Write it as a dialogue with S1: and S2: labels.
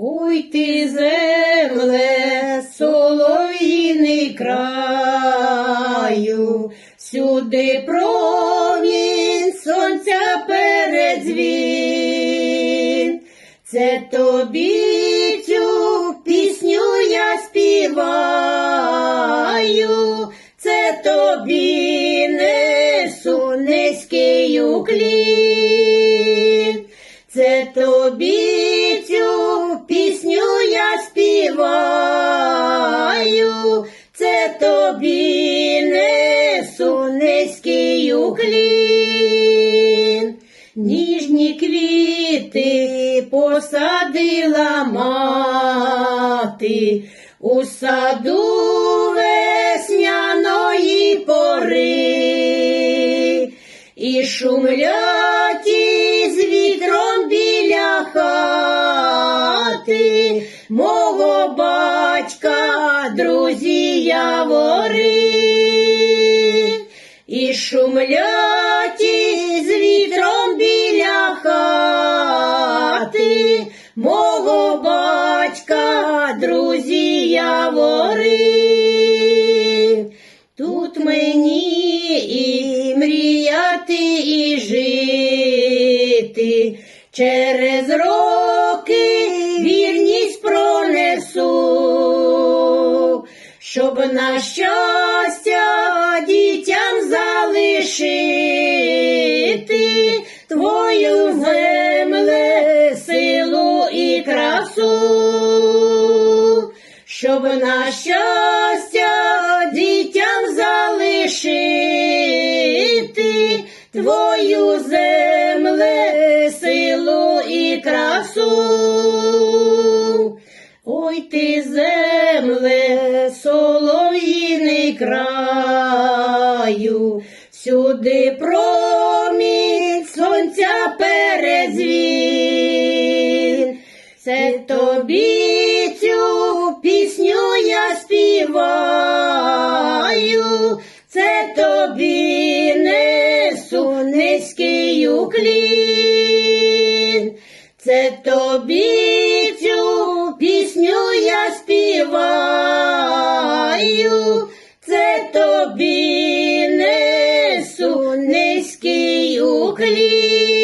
S1: Ой ти земле, солов'їний краю, сюди промінь сонця передзвін. Це тобі цю пісню я співаю, це тобі несу низький уклін. Це тобі це тобі несу низький уклін. Ніжні квіти посадила мати у саду весняної пори. І шумлять із вітром біля хати мого батька, друзі явори. І шумлять із вітром біля хати мого батька, друзі явори. Тут мені і мріяти, і жити. Через роки щоб на щастя дітям залишити твою земле, силу і красу щоб на щастя дітям залишити твою земле, силу і красу. Ой ти земле, солов'їний краю, сюди промінь сонця передзвін. Це тобі цю пісню я співаю, це тобі несу низький уклін, це тобі. тобі несу низький уклін.